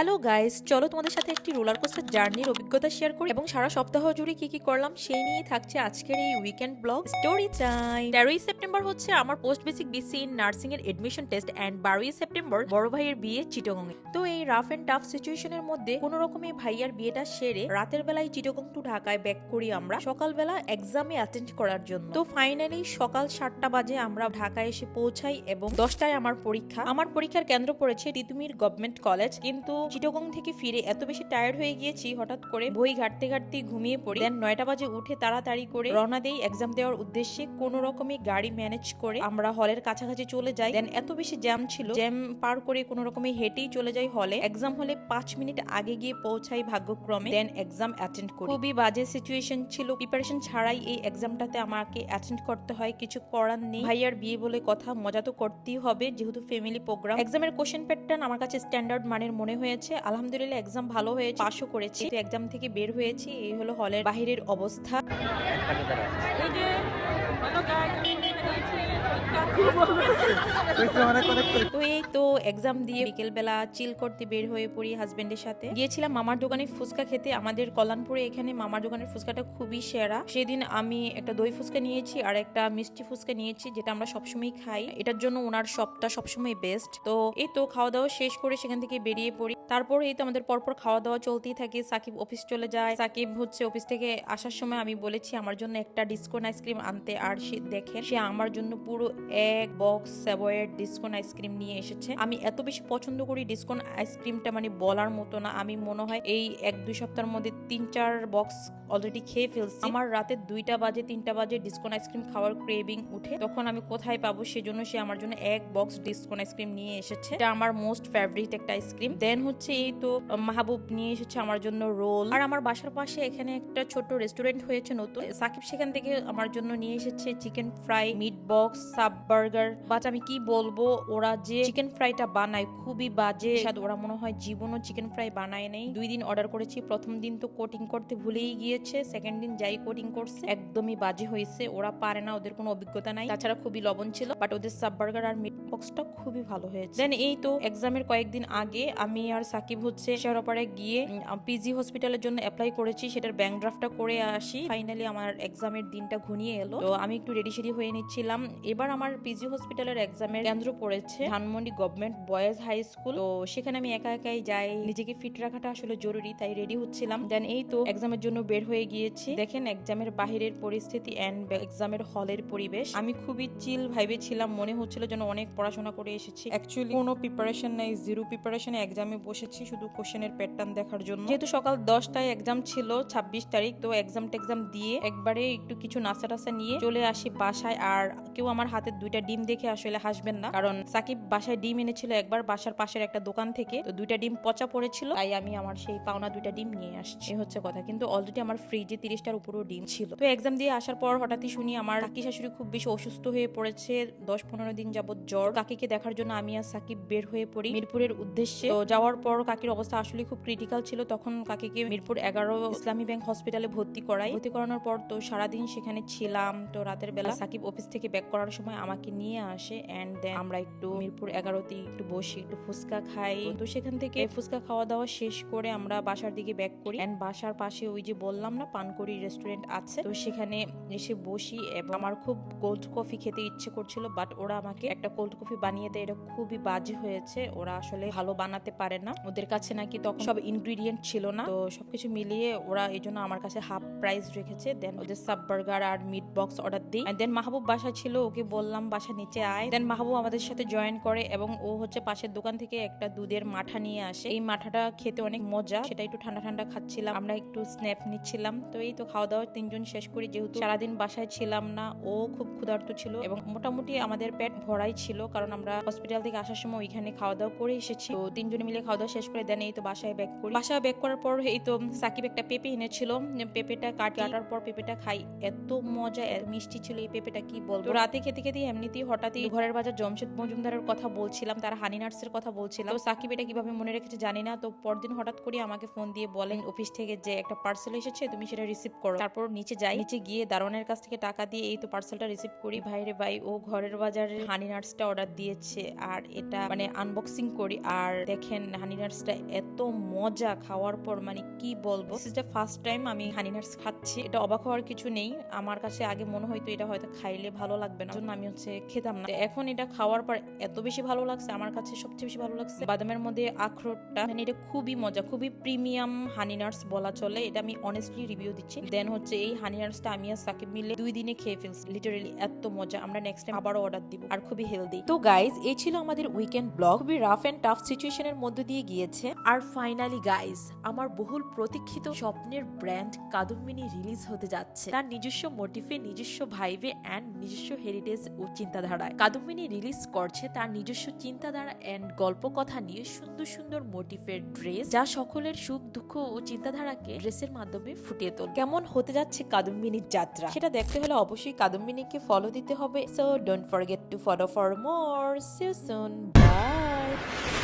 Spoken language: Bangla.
হ্যালো গাইস চলো তোমাদের সাথে একটি রোলার কোস্টার জার্নির অভিজ্ঞতা শেয়ার করি। এবং সারা সপ্তাহ জুড়ে কি কি করলাম, সেই নিয়ে থাকছে আজকের এই উইকেন্ড ব্লগ স্টোরি টাইম তেরোই সেপ্টেম্বর হচ্ছে আমার post basic BSc in nursing এর এডমিশন টেস্ট অ্যান্ড বারোই সেপ্টেম্বর বড় ভাইয়ের বিয়ে চিটগং তো এই রাফ এন্ড টাফ সিচুয়েশনের মধ্যে কোনো রকমে ভাইয়ার বিয়েটা সেরে রাতের বেলায় চিটগং টু ঢাকায় ব্যাক করি আমরা সকালবেলা এক্সামে অ্যাটেন্ড করার জন্য। তো ফাইনালি সকাল সাতটা বাজে আমরা ঢাকায় এসে পৌঁছাই এবং দশটায় আমার পরীক্ষা। আমার পরীক্ষার কেন্দ্র পড়েছে তিতুমির গভর্নমেন্ট কলেজ কিন্তু চিটগং থেকে ফিরে এত বেশি টায়ার্ড হয়ে গিয়েছি, হঠাৎ করে বই ঘাটতে ঘাটতে ঘুমিয়ে পড়ি। দেন নয়টা বাজে উঠে তাড়াতাড়ি করে রওনা দেই এক্সাম দেওয়ার উদ্দেশ্যে। কোনো রকমে গাড়ি ম্যানেজ করে আমরা হলের কাছাকাছি চলে যাই। দেন এত বেশি জ্যাম ছিল জ্যাম পার করে কোনো রকমে হেঁটেই চলে যাই হলে এক্সাম হলে পাঁচ মিনিট আগে গিয়ে পৌঁছাই ভাগ্যক্রমে। দেন এক্সাম অ্যাটেন্ড করি। খুবই বাজে সিচুয়েশন ছিল। প্রিপারেশন ছাড়াই এই এক্সামটাতে আমাকে অ্যাটেন্ড করতে হয়, কিছু করার নেই। ভাইয়ার বিয়ে বলে কথা, মজা তো করতেই হবে, যেহেতু ফ্যামিলি প্রোগ্রাম এক্সামের কোশ্চেন প্যাটার্ন আমার কাছে স্ট্যান্ডার্ড মানের মনে হয়েছে। আলহামদুলিল্লাহ এক্সাম ভালো হয়েছে পাশও করেছি। এক্সাম থেকে বের হয়েছি, এই হলো হলের বাহিরের অবস্থা এই যে হ্যালো গাইস আমি নেমে গিয়েছি তো তো এক্সাম দিয়ে বিকেল বেলা চিল করতে বের হয়ে পড়ি হাজবেন্ডের সাথে। গিয়েছিলাম মামার দোকানে ফুচকা খেতে। আমাদের কল্যাণপুরে এখানে মামার দোকানের ফুচকাটা খুবই সেরা। সেদিন আমি একটা দই ফুচকা নিয়েছি আর একটা মিষ্টি ফুচকা নিয়েছি যেটা আমরা সবসময় খাই। এটার জন্য ওনার সবটা সবসময় বেস্ট তো এই তো খাওয়া দাওয়া শেষ করে সেখান থেকে বেরিয়ে পড়ি। তারপর এই তো আমাদের পরপর খাওয়া দাওয়া চলতেই থাকে। সাকিব অফিস চলে যায়। সাকিব হচ্ছে অফিস থেকে আসার সময় আমি বলেছি, আমার জন্য একটা ডিসকোন আইসক্রিম আনতে। আর সে দেখেন, সে আমার জন্য পুরো এক বক্স সেভয়ের ডিসকোন আইসক্রিম নিয়ে এসেছে। আমি এত বেশি পছন্দ করি ডিসকোন আইসক্রিমটা মানে বলার মতো না। আমি মনে হয় এই এক দুই সপ্তাহের মধ্যে তিন চার বক্স অলরেডি খেয়ে ফেলছি। আমার রাতে দুইটা বাজে, তিনটা বাজে ডিসকোন আইসক্রিম খাওয়ার ক্রেভিং উঠে। তখন আমি কোথায় পাবো সেজন্য সে আমার জন্য এক বক্স ডিসকোন আইসক্রিম নিয়ে এসেছে। এটা আমার মোস্ট ফেভারিট একটা আইসক্রিম দেন হচ্ছে এই তো মাহবুব নিয়ে এসেছে আমার জন্য রোল আর আমার বাসার পাশে এখানে একটা ছোট রেস্টুরেন্ট হয়েছে নতুন। সাকিব সেখান থেকে আমার জন্য নিয়ে এসেছে chicken fry meat box sub burger but আমি কি বলব, ওরা যে চিকেন ফ্রাইটা বানায় খুবই বাজে ওরা মনে হয় জীবনও চিকেন ফ্রাই বানায় নেই। দুই দিন অর্ডার করেছি, প্রথম দিন তো কোটিং করতে ভুলেই গিয়েছে সেকেন্ড দিন যাই কোটিং করছে, একদমই বাজে হয়েছে। ওরা পারে না, ওদের কোনো অভিজ্ঞতা নাই। তাছাড়া খুবই লবণ ছিল বাট ওদের সাব বার্গার আর মিট বক্সটা খুবই ভালো হয়েছে। দেন এই তো এক্সামের কয়েকদিন আগে আমি আর সাকিব হচ্ছে শেহরাপাড়ে গিয়ে পিজি হসপিটালের জন্য অ্যাপ্লাই করেছি, সেটার ব্যাংক ড্রাফটটা করে আসি। ফাইনালি আমার এক্সামের দিনটা ঘনিয়ে এলো। তো আমি একটু রেডি সেডি হয়ে নিচ্ছিলাম। এবার আমার পিজি হসপিটালের এক্সামের কেন্দ্র পড়েছে Dhanmondi government boys high school তো সেখানে আমি একা একাই যাই। নিজেকে ফিট রাখাটা আসলে জরুরি, তাই রেডি হচ্ছিলাম। দেন এই তো এক্সামের জন্য বের হয়ে গিয়েছি। দেখেন এক্সামের বাহিরের পরিস্থিতি এন্ড এক্সামের হলের পরিবেশ। আমি খুবই চিল ভাইবে ছিলাম। মনে হচ্ছিল যেন অনেক পড়াশোনা করে এসেছি। অ্যাকচুয়ালি কোনো প্রিপারেশন নাই জিরো প্রিপারেশনে এক্সামে বসেছি শুধু কোশ্চেনের প্যাটার্ন দেখার জন্য। যেহেতু সকাল দশটায় এক্সাম ছিল, ছাব্বিশ তারিখ, তো এক্সাম টেক্সাম দিয়ে একবারে একটু কিছু নাচা টাস্তা নিয়ে চলে আসি বাসায়। আর কেউ আমার হাতে দুইটা ডিম দেখে আসলে হাসবেন না। কারণ সাকিব বাসায় ডিম এনেছিল একবার, বাসার পাশের একটা দোকান থেকে। তো দুইটা ডিম পচা পড়েছিল। তাই আমি আমার সেই পাওনা দুইটা ডিম নিয়ে আসছি। হচ্ছে কথা। কিন্তু অলরেডি আমার ফ্রিজে তিরিশটার উপরেও ডিম ছিল। তো এক্সাম দিয়ে আসার পর হঠাৎই শুনি আমার কাকি শাশুড়ি খুব বেশি অসুস্থ হয়ে পড়েছে। দশ পনেরো দিন যাবত জ্বর। কাকিকে দেখার জন্য আমি আর সাকিব বের হয়ে পড়ি মিরপুরের উদ্দেশ্যে। তো যাওয়ার পর কাকির অবস্থা আসলে খুব ক্রিটিক্যাল ছিল। তখন কাকিকে মিরপুর এগারো ইসলামী ব্যাংক হসপিটালে ভর্তি করাই। ভর্তি করানোর পর তো সারাদিন সেখানে ছিলাম। তো রাতের বেলা সাকিব অফিস থেকে ব্যাক করার সময় আমাকে নিয়ে আসে অ্যান্ড দেন আমরা একটু মিরপুর এগারোতে একটু বসি, একটু ফুচকা খাই। তো সেখান থেকে ফুচকা খাওয়া দাওয়া শেষ করে আমরা বাসার দিকে ব্যাক করি অ্যান্ড বাসার পাশে ওই যে বললাম না পানকড়ি রেস্টুরেন্ট আছে, তো সেখানে এসে বসি এবং আমার খুব কোল্ড কফি খেতে ইচ্ছে করছিল বাট ওরা আমাকে একটা কোল্ড কফি বানিয়ে দেয়, এটা খুবই বাজে হয়েছে। ওরা আসলে ভালো বানাতে পারে না। ওদের কাছে নাকি তখন সব ইনগ্রিডিয়েন্ট ছিল না, তো সবকিছু মিলিয়ে ওরা এই জন্য আমার কাছে হাফ প্রাইস রেখেছে। দেন ওদের সাব বার্গার আর মিট বক্স অর্ডার দিই। দেন মাহবুব বাসা ছিল, ওকে বললাম বাসা নিচে আয়। দেন মাহবুব আমাদের সাথে জয়েন করে এবং ও হচ্ছে পাশের দোকান থেকে একটা দুধের মাঠা নিয়ে আসে। এই মাঠাটা খেতে অনেক মজা। সেটা একটু ঠান্ডা ঠান্ডা খাচ্ছিলাম। আমরা একটু স্ন্যাপ নিচ্ছিলাম। তো এই তো খাওয়া দাওয়া তিনজন শেষ করি। যেহেতু সারাদিন বাসায় ছিলাম না, ও খুব ক্ষুধার্ত ছিল এবং মোটামুটি আমাদের পেট ভরাই ছিল কারণ আমরা হসপিটাল থেকে আসার সময় ওইখানে খাওয়া দাওয়া করে এসেছি। তো তিনজনে মিলে খাওয়া দাওয়া শেষ করে দেন এই তো বাসায় ব্যাক করি। বাসায় ব্যাক করার পর এই তো সাকিব একটা পেঁপে এনেছিল। পেঁপেটা কাটি কাটার পর পেঁপেটা খাই। এত মজা মিষ্টি ছিল এই পেঁপেটা, কি বলব? রাতে খেতে খেতে এমনিতেই হঠাৎই ঘরের বাজার জমশেদ মজুমদারের কথা বলছিলাম, তার হানি নার্সের কথা বলছিলাম। তো সাকিব এটা কীভাবে মনে রেখেছে জানি না, তো পরদিন হঠাৎ করে আমাকে ফোন দিয়ে বলেন অফিস থেকে যে একটা পার্সেল এসেছে, তুমি সেটা রিসিভ করো। তারপর নিচে যাই, নিচে গিয়ে দারোয়ানের কাছ থেকে টাকা দিয়ে এই তো পার্সেলটা রিসিভ করি। ভাইরে ভাই, ও ঘরের বাজারে হানি নার্সটা অর্ডার দিয়েছে, আর এটা মানে আনবক্সিং করি। আর দেখেন হানি নার্সটা এত মজা খাওয়ার পর মানে কি বলব দ্য ফার্স্ট টাইম আমি হানি নার্স খাচ্ছি। এটা অবাক হওয়ার কিছু নেই, আমার কাছে আগে মনে হয়তো এটা হয়তো খাইলে ভালো লাগবে না। জন্য আমি হচ্ছে খেতাম না। এখন এটা খাওয়ার পর এত বেশি ভালো লাগছে, আমার কাছে সবচেয়ে বেশি ভালো লাগছে বাদামের মধ্যে আখরোটটা। মানে এটা খুবই মজা, খুবই প্রিমিয়াম হানি বলা চলে। এটা আমি অনেস্টলি রিভিউ দিচ্ছি। দেন হচ্ছে এই হানি নার্সটা আমি আর সাকিব মিলে দুই দিনে খেয়ে ফেলছি। লিটারেলি এত মজা। আমরা নেক্সট টাইম আবারও অর্ডার দিব আর খুবই হেলদি তো গাইজ এই ছিল আমাদের উইকেন্ড ব্লগ খুবই রাফ এন্ড টাফ সিচুয়েশনের মধ্যে দিয়ে গিয়েছে। আর ফাইনালি গাইজ আমার বহুল প্রতীক্ষিত স্বপ্নের ব্র্যান্ড কাদম্বিনী রিলিজ হতে যাচ্ছে। তার নিজস্ব মোটিভে নিজস্ব ভাইবে অ্যান্ড নিজস্ব হেরিটেজ ও চিন্তাধারায়। কাদম্বিনী রিলিজ করছে তার নিজস্ব চিন্তাধারা অ্যান্ড গল্প কথা নিয়ে সুন্দর সুন্দর মোটিফের ড্রেস যা সকলের সুখ, দুঃখ ও চিন্তাধারাকে ড্রেসের মাধ্যমে ফুটিয়ে তোল। কেমন হতে যাচ্ছে কাদম্বিনীর যাত্রা? সেটা দেখতে হলে অবশ্যই কাদম্বিনীকে ফলো দিতে হবে। So don't forget to follow for more see you soon bye